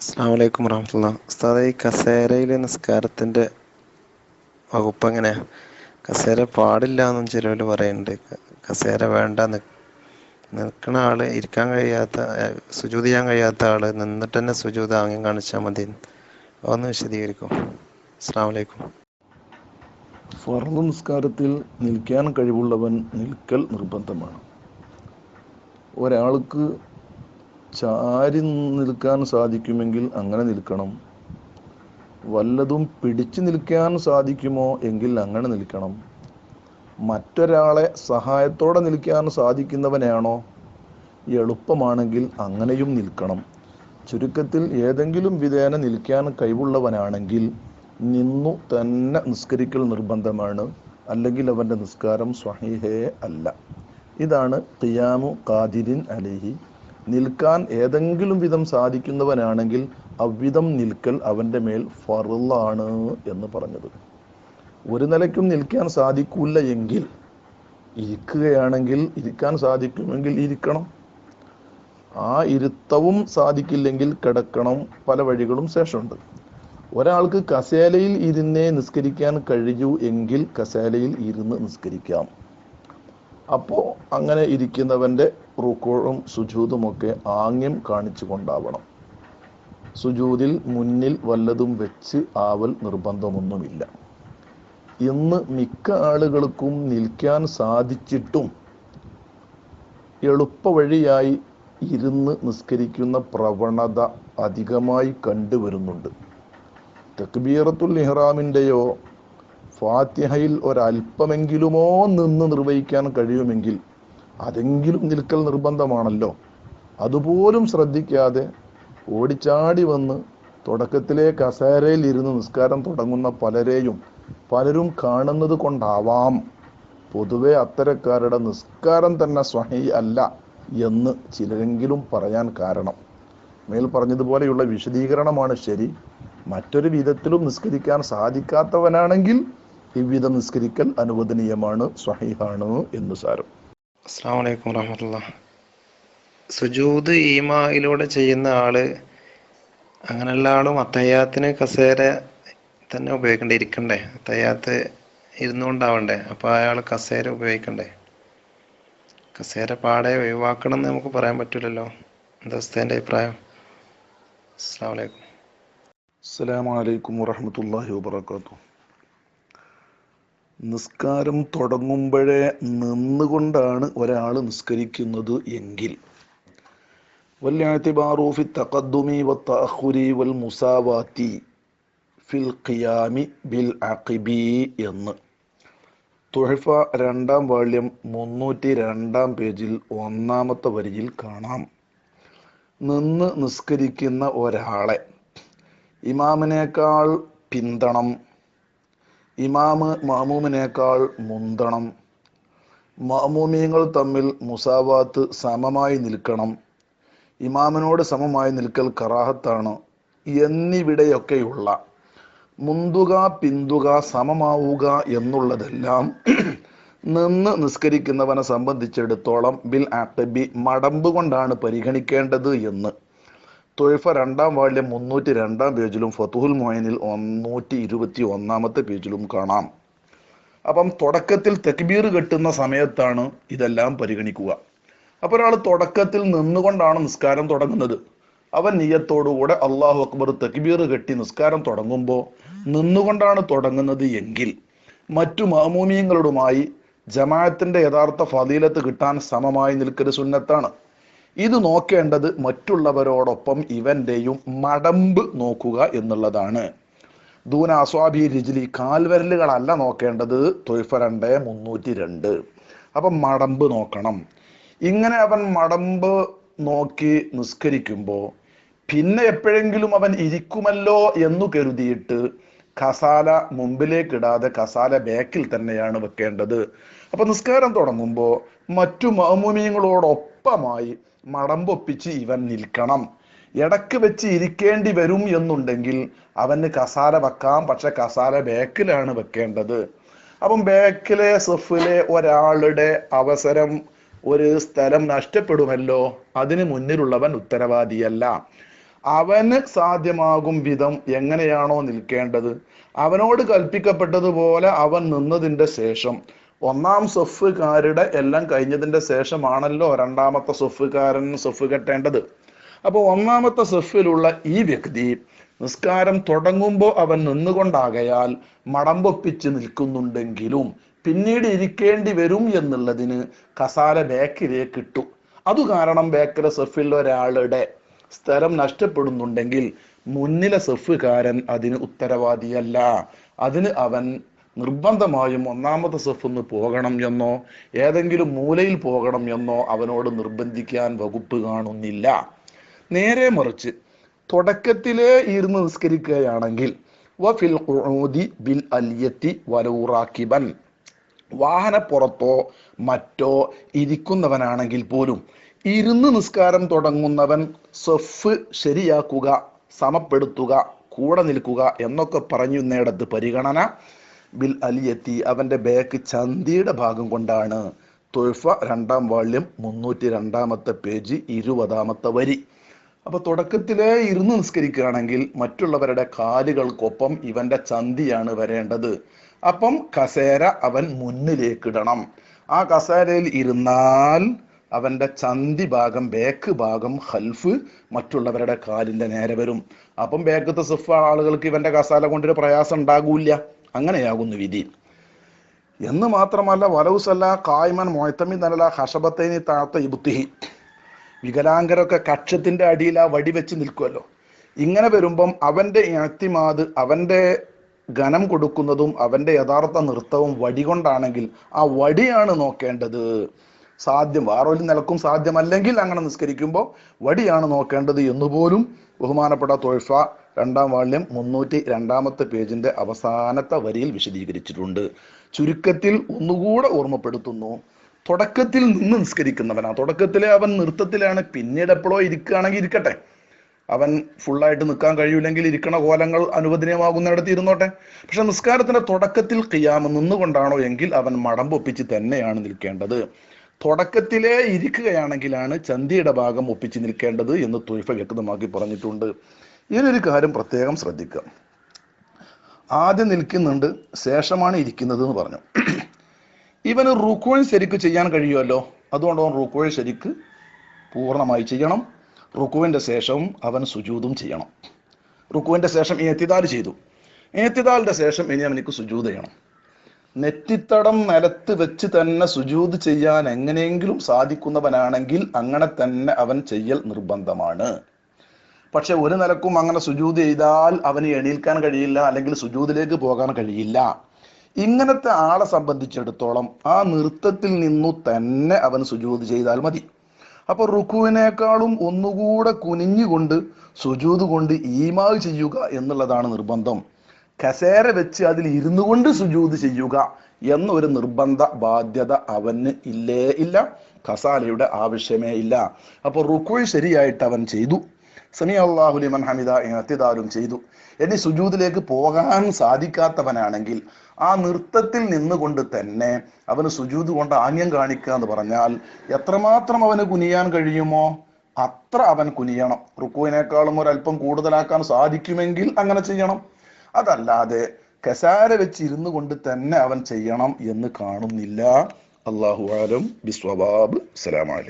അസ്സാം വലൈക്കും വറഹമുല്ല ഉസ്താദെ ഈ കസേരയിലെ നിസ്കാരത്തിന്റെ വകുപ്പ് എങ്ങനെയാ? കസേര പാടില്ല എന്നും ചിലവർ പറയുന്നുണ്ട് കസേര വേണ്ട നിൽക്കുന്ന ആൾ ഇരിക്കാൻ കഴിയാത്ത സുജൂത് ചെയ്യാൻ കഴിയാത്ത ആൾ നിന്നിട്ട് തന്നെ സുജൂത് ആംഗ്യം കാണിച്ചാൽ മതി. ഒന്ന് വിശദീകരിക്കും. അസ്സാം വലൈക്കും ഫർദ് നിസ്കാരത്തിൽ നിൽക്കാൻ കഴിവുള്ളവൻ നിൽക്കൽ നിർബന്ധമാണ്. ഒരാൾക്ക് ചാരി നിൽക്കാൻ സാധിക്കുമെങ്കിൽ അങ്ങനെ നിൽക്കണം. വല്ലതും പിടിച്ചു നിൽക്കാൻ സാധിക്കുമോ എങ്കിൽ അങ്ങനെ നിൽക്കണം. മറ്റൊരാളെ സഹായത്തോടെ നിൽക്കാൻ സാധിക്കുന്നവനാണോ? എളുപ്പമാണെങ്കിൽ അങ്ങനെയും നിൽക്കണം. ചുരുക്കത്തിൽ ഏതെങ്കിലും വിധേന നിൽക്കാൻ കഴിവുള്ളവനാണെങ്കിൽ നിന്നു തന്നെ നിസ്കരിക്കൽ നിർബന്ധമാണ്. അല്ലെങ്കിൽ അവന്റെ നിസ്കാരം സ്വഹീഹേ അല്ല. ഇതാണ് ഖിയാമു ഖാദിരിൻ അലഹി നിൽക്കാൻ ഏതെങ്കിലും വിധം സാധിക്കുന്നവനാണെങ്കിൽ അവിധം നിൽക്കൽ അവന്റെ മേൽ ഫറുള്ളാണ് എന്ന് പറഞ്ഞത്. ഒരു നിലയ്ക്കും നിൽക്കാൻ സാധിക്കില്ല എങ്കിൽ ഇരിക്കുകയാണെങ്കിൽ ഇരിക്കാൻ സാധിക്കുമെങ്കിൽ ഇരിക്കണം. ആ ഇരുത്തവും സാധിക്കില്ലെങ്കിൽ കിടക്കണം പല വഴികളും ശേഷമുണ്ട്. ഒരാൾക്ക് കസേലയിൽ ഇരുന്നേ നിസ്കരിക്കാൻ കഴിയൂ എങ്കിൽ കസേലയിൽ ഇരുന്ന് നിസ്കരിക്കാം. അപ്പോൾ അങ്ങനെ ഇരിക്കുന്നവന്റെ റുക്കോഴും സുജൂതുമൊക്കെ ആംഗ്യം കാണിച്ചു കൊണ്ടാവണം. സുജൂതിൽ മുന്നിൽ വല്ലതും വെച്ച് ആവൽ നിർബന്ധമൊന്നുമില്ല. ഇന്ന് മിക്ക ആളുകൾക്കും നിൽക്കാൻ സാധിച്ചിട്ടും എളുപ്പവഴിയായി ഇരുന്ന് നിസ്കരിക്കുന്ന പ്രവണത അധികമായി കണ്ടുവരുന്നുണ്ട്. തക്ബീറത്തുൽ ഇഹ്റാമിന്റെയോ ഫാത്തിഹയിൽ ഒരല്പമെങ്കിലുമോ നിന്ന് നിർവഹിക്കാൻ കഴിയുമെങ്കിൽ അതെങ്കിലും നിൽക്കൽ നിർബന്ധമാണല്ലോ. അതുപോലും ശ്രദ്ധിക്കാതെ ഓടിച്ചാടി വന്ന് തുടക്കത്തിലെ കസേരയിൽ ഇരുന്ന് നിസ്കാരം തുടങ്ങുന്ന പലരെയും പലരും കാണുന്നത് കൊണ്ടാവാം. പൊതുവെ അത്തരക്കാരുടെ നിസ്കാരം തന്നെ സ്വഹി അല്ല എന്ന് ചിലരെങ്കിലും പറയാൻ കാരണം. മേൽ പറഞ്ഞതുപോലെയുള്ള വിശദീകരണമാണ് ശരി. മറ്റൊരു വിധത്തിലും നിസ്കരിക്കാൻ സാധിക്കാത്തവനാണെങ്കിൽ ഇவ்விധം നിസ്കരിക്കൽ അനുവദനീയമാണ് സ്വഹീഹാണ് എന്ന് സാരം. അസ്സാം വലൈക്കും വറഹമുല്ല സുജൂദ് ഈമായിലൂടെ ചെയ്യുന്ന ആൾ അങ്ങനെയുള്ള ആളും അത്തയ്യാത്തിന് കസേര തന്നെ ഉപയോഗിക്കണ്ടേ ഇരിക്കണ്ടേ? അത്തയ്യാത്ത് ഇരുന്നുകൊണ്ടാവണ്ടേ? അപ്പൊ അയാൾ കസേര ഉപയോഗിക്കണ്ടേ? കസേര പാടെ ഒഴിവാക്കണം എന്ന് നമുക്ക് പറയാൻ പറ്റില്ലല്ലോ എന്താ അഭിപ്രായം? അസ്സാം വലൈക്കും അസ്സാം വലൈക്കും വറഹ്മത്തുള്ളാഹി വബറകാതുഹു. നിസ്കാരം തുടങ്ങുമ്പോഴേ നിന്നുകൊണ്ടാണ് ഒരാൾ നിസ്കരിക്കുന്നത് എങ്കിൽ. വല്യാത്തിബാറു ബാറൂഫി തഖദ്ദുമി വത്തഅഖുരി വൽ മുസാവാത്തി ഫിൽ ഖിയാമി ബിൽ അഖിബി എന്ന്. തുഹഫ രണ്ടാം വാള്യം മുന്നൂറ്റി രണ്ടാം പേജിൽ ഒന്നാമത്തെ വരിയിൽ കാണാം. നിന്ന് നിസ്കരിക്കുന്ന ഒരാളെ ഇമാമിനേക്കാൾ പിന്തണം. ഇമാമ് മാമൂമിനേക്കാൾ മുന്തണം. മാമൂമിയങ്ങൾ തമ്മിൽ മുസാവാത്ത് സമമായി നിൽക്കണം. ഇമാമിനോട് സമമായി നിൽക്കൽ കറാഹത്താണ്. എന്നിവിടെയൊക്കെയുള്ള മുന്തുക പിന്തുക സമമാവുക എന്നുള്ളതെല്ലാം നിന്ന് നിസ്കരിക്കുന്നവനെ സംബന്ധിച്ചിടത്തോളം ബിൽ ആക്ടബി മടമ്പ് കൊണ്ടാണ് പരിഗണിക്കേണ്ടത് എന്ന്. തൊഴിഫ രണ്ടാം വാള്യം മുന്നൂറ്റി രണ്ടാം പേജിലും ഫതുഹുൽ മൊയിനിൽ ഒന്നൂറ്റി ഇരുപത്തി ഒന്നാമത്തെ പേജിലും കാണാം. അപ്പം തുടക്കത്തിൽ തെക്ബീർ കെട്ടുന്ന സമയത്താണ് ഇതെല്ലാം പരിഗണിക്കുക. അപ്പോൾ ഒരാൾ തുടക്കത്തിൽ നിന്നുകൊണ്ടാണ് നിസ്കാരം തുടങ്ങുന്നത്. അവൻ നീയത്തോടുകൂടെ അള്ളാഹു അക്ബർ തെക്ബീർ കെട്ടി നിസ്കാരം തുടങ്ങുമ്പോൾ നിന്നുകൊണ്ടാണ് തുടങ്ങുന്നത് എങ്കിൽ മറ്റു മാമൂമിയങ്ങളുമായി ജമാഅത്തിന്റെ യഥാർത്ഥ ഫതീലത്ത് കിട്ടാൻ സമമായി നിൽക്കൽ സുന്നത്താണ്. ഇത് നോക്കേണ്ടത് മറ്റുള്ളവരോടൊപ്പം ഇവന്റെയും മടമ്പ് നോക്കുക എന്നുള്ളതാണ്. ദൂന അസ്വാബി രിജിലി കാൽവരലുകളല്ല നോക്കേണ്ടത് തൊയ്ഫ രണ്ട് മുന്നൂറ്റി രണ്ട്. അപ്പം മടമ്പ് നോക്കണം. ഇങ്ങനെ അവൻ മടമ്പ് നോക്കി നിസ്കരിക്കുമ്പോൾ പിന്നെ എപ്പോഴെങ്കിലും അവൻ ഇരിക്കുമല്ലോ എന്നു കരുതിയിട്ട് കസാല മുമ്പിലേക്ക് ഇടാതെ കസാല ബാക്കിൽ തന്നെയാണ് വെക്കേണ്ടത്. അപ്പൊ നിസ്കാരം തുടങ്ങുമ്പോൾ മറ്റു മൗമുമിയങ്ങളോടൊപ്പമായി മടമ്പൊപ്പിച്ച് ഇവൻ നിൽക്കണം. ഇടയ്ക്ക് വെച്ച് ഇരിക്കേണ്ടി വരും എന്നുണ്ടെങ്കിൽ അവന് കസാല വെക്കാം. പക്ഷെ കസാര ബാക്കിലാണ് വെക്കേണ്ടത്. അപ്പം ബാക്കിലെ സഫിലെ ഒരാളുടെ അവസരം ഒരു സ്ഥലം നഷ്ടപ്പെടുമല്ലോ? അതിന് മുന്നിലുള്ളവൻ ഉത്തരവാദിയല്ല. അവന് സാധ്യമാകും വിധം എങ്ങനെയാണോ നിൽക്കേണ്ടത്. അവനോട് കൽപ്പിക്കപ്പെട്ടതുപോലെ അവൻ നിന്നതിന്റെ ശേഷം. ഒന്നാം സൊഫുകാരുടെ എല്ലാം കഴിഞ്ഞതിന്റെ ശേഷമാണല്ലോ രണ്ടാമത്തെ സൊഫുകാരൻ സൊഫ് കെട്ടേണ്ടത്. അപ്പോൾ ഒന്നാമത്തെ സൊഫിലുള്ള ഈ വ്യക്തി നിസ്കാരം തുടങ്ങുമ്പോൾ അവൻ നിന്നുകൊണ്ടാകയാൽ മടമ്പൊപ്പിച്ച് നിൽക്കുന്നുണ്ടെങ്കിലും പിന്നീട് ഇരിക്കേണ്ടി വരും എന്നുള്ളതിന് കസാല ബാക്കിലേക്ക് ഇട്ടു. അതു കാരണം ബാക്കിലെ സെഫിൽ ഒരാളുടെ സ്ഥലം നഷ്ടപ്പെടുന്നുണ്ടെങ്കിൽ മുന്നിലെ സെഫുകാരൻ അതിന് ഉത്തരവാദിയല്ല. അതിന് അവൻ നിർബന്ധമായും ഒന്നാമത്തെ സെഫിന്ന് പോകണം എന്നോ ഏതെങ്കിലും മൂലയിൽ പോകണം എന്നോ അവനോട് നിർബന്ധിക്കാൻ വകുപ്പ് കാണുന്നില്ല. നേരെ മറിച്ച് തുടക്കത്തിലേ ഇരുന്ന് നിസ്കരിക്കുകയാണെങ്കിൽ വഫിൽ ബിൽ അലിയത്തി വലൂറാക്കിബൻ വാഹനപ്പുറത്തോ മറ്റോ ഇരിക്കുന്നവനാണെങ്കിൽ പോലും ഇരുന്ന് നിസ്കാരം തുടങ്ങുന്നവൻ സൊഫ് ശരിയാക്കുക സമപ്പെടുത്തുക കൂടെ നിൽക്കുക എന്നൊക്കെ പറഞ്ഞുന്നിടത്ത് പരിഗണന. ബിൽ അലിയത്തി അവന്റെ ബാക്ക് ചന്തിയുടെ ഭാഗം കൊണ്ടാണ്. തൊഴ്ഫ രണ്ടാം വാള്യം മുന്നൂറ്റി രണ്ടാമത്തെ പേജ് ഇരുപതാമത്തെ വരി. അപ്പോൾ തുടക്കത്തിലേ ഇരുന്ന് നിസ്കരിക്കുകയാണെങ്കിൽ മറ്റുള്ളവരുടെ കാലുകൾക്കൊപ്പം ഇവന്റെ ചന്തിയാണ് വരേണ്ടത്. അപ്പം കസേര അവൻ മുന്നിലേക്കിടണം ആ കസേരയിൽ ഇരുന്നാൽ അവന്റെ ചന്തി ഭാഗം ബേക്ക് ഭാഗം ഹൽഫ് മറ്റുള്ളവരുടെ കാലിന്റെ നേരെ വരും. അപ്പം ബേക്കത്തെ സിഫ ആളുകൾക്ക് ഇവന്റെ കസാല കൊണ്ടൊരു പ്രയാസം ഉണ്ടാകൂല അങ്ങനെയാകുന്നു വിധി. എന്ന് മാത്രമല്ല വലൗസല്ല കായ്മൻ മൊയത്തമി നല്ല ഹഷബത്തേനി താത്ത ഇബുത്തിഹി വികലാംഗരൊക്കെ കക്ഷത്തിന്റെ അടിയിൽ ആ വടി വെച്ച് നിൽക്കുമല്ലോ ഇങ്ങനെ വരുമ്പം അവന്റെ അത്തിമാത് അവന്റെ ഘനം കൊടുക്കുന്നതും അവന്റെ യഥാർത്ഥ നൃത്തവും വടി കൊണ്ടാണെങ്കിൽ ആ വടിയാണ് നോക്കേണ്ടത്. സാധ്യം വാറോലി നിലക്കും സാധ്യമല്ലെങ്കിൽ അങ്ങനെ നിസ്കരിക്കുമ്പോൾ വടിയാണ് നോക്കേണ്ടത് എന്നുപോലും ബഹുമാനപ്പെട്ട തോഴ്ഫ രണ്ടാം വാള്യം മുന്നൂറ്റി രണ്ടാമത്തെ പേജിന്റെ അവസാനത്തെ വരിയിൽ വിശദീകരിച്ചിട്ടുണ്ട്. ചുരുക്കത്തിൽ ഒന്നുകൂടെ ഓർമ്മപ്പെടുത്തുന്നു. തുടക്കത്തിൽ നിന്ന് നിസ്കരിക്കുന്നവനാ തുടക്കത്തിലെ അവൻ നൃത്തത്തിലാണ്. പിന്നീട് എപ്പോഴോ ഇരിക്കുകയാണെങ്കിൽ ഇരിക്കട്ടെ. അവൻ ഫുള്ളായിട്ട് നിൽക്കാൻ കഴിയില്ലെങ്കിൽ ഇരിക്കണ കോലങ്ങൾ അനുവദനീയമാകുന്നിടത്ത് ഇരുന്നോട്ടെ. പക്ഷെ നിസ്കാരത്തിന്റെ തുടക്കത്തിൽ കിയാമ നിന്നുകൊണ്ടാണോ എങ്കിൽ അവൻ മടമ്പൊപ്പിച്ച് തന്നെയാണ് നിൽക്കേണ്ടത്. തുടക്കത്തിലേ ഇരിക്കുകയാണെങ്കിലാണ് ചന്തിയുടെ ഭാഗം ഒപ്പിച്ച് നിൽക്കേണ്ടത് എന്ന് തുയ്ഫ വ്യക്തമാക്കി പറഞ്ഞിട്ടുണ്ട്. ഇതിനൊരു കാര്യം പ്രത്യേകം ശ്രദ്ധിക്കുക. ആദ്യം നിൽക്കുന്നുണ്ട് ശേഷമാണ് ഇരിക്കുന്നത് എന്ന് പറഞ്ഞു. ഇവന് റുക്കോൾ ശരിക്ക് ചെയ്യാൻ കഴിയുമല്ലോ? അതുകൊണ്ട് അവൻ റുക്കോൾ ശരിക്ക് പൂർണമായി ചെയ്യണം. റുക്കുവിന്റെ ശേഷവും അവൻ സുജൂതും ചെയ്യണം. റുക്കുവിന്റെ ശേഷം ഏത്തിദാൽ ചെയ്തു. ഏത്തിദാലിന്റെ ശേഷം ഇനി അവനിക്ക് സുജൂത് ചെയ്യണം. നെറ്റിത്തടം നിലത്ത് വെച്ച് തന്നെ സുജൂത് ചെയ്യാൻ എങ്ങനെയെങ്കിലും സാധിക്കുന്നവനാണെങ്കിൽ അങ്ങനെ തന്നെ അവൻ ചെയ്യൽ നിർബന്ധമാണ്. പക്ഷെ ഒരു നിലക്കും അങ്ങനെ സുജൂത് ചെയ്താൽ അവന് എണീൽക്കാൻ കഴിയില്ല അല്ലെങ്കിൽ സുജൂതിലേക്ക് പോകാൻ കഴിയില്ല. ഇങ്ങനത്തെ ആളെ സംബന്ധിച്ചിടത്തോളം ആ നൃത്തത്തിൽ നിന്നു തന്നെ അവൻ സുജൂത് ചെയ്താൽ മതി. അപ്പൊ റുക്കുവിനേക്കാളും ഒന്നുകൂടെ കുനിഞ്ഞുകൊണ്ട് സുജൂത് കൊണ്ട് ഈമാവ് ചെയ്യുക എന്നുള്ളതാണ് നിർബന്ധം. കസേര വെച്ച് അതിൽ ഇരുന്നു കൊണ്ട് സുജൂത് ചെയ്യുക എന്നൊരു നിർബന്ധ ബാധ്യത അവന് ഇല്ലേ ഇല്ല. കസാലയുടെ ആവശ്യമേ ഇല്ല. അപ്പോൾ റുക്കുൾ ശരിയായിട്ട് അവൻ ചെയ്തു. സമി അള്ളാഹുലിമൻ ഹമിദ എത്തിദാരും ചെയ്തു. ഇനി സുജൂദിലേക്ക് പോകാൻ സാധിക്കാത്തവനാണെങ്കിൽ ആ നൃത്തത്തിൽ നിന്നുകൊണ്ട് തന്നെ അവന് സുജൂത് കൊണ്ട് ആംഗ്യം കാണിക്കുക എന്ന് പറഞ്ഞാൽ എത്രമാത്രം അവന് കുനിയാൻ കഴിയുമോ അത്ര അവൻ കുനിയണം. റുക്കുവിനേക്കാളും ഒരല്പം കൂടുതലാക്കാൻ സാധിക്കുമെങ്കിൽ അങ്ങനെ ചെയ്യണം. അതല്ലാതെ കസാര വെച്ച് ഇരുന്നു കൊണ്ട് തന്നെ അവൻ ചെയ്യണം എന്ന് കാണുന്നില്ല. അള്ളാഹു ആലം ബിസ്വബാബ്. സലാമലൈക്കും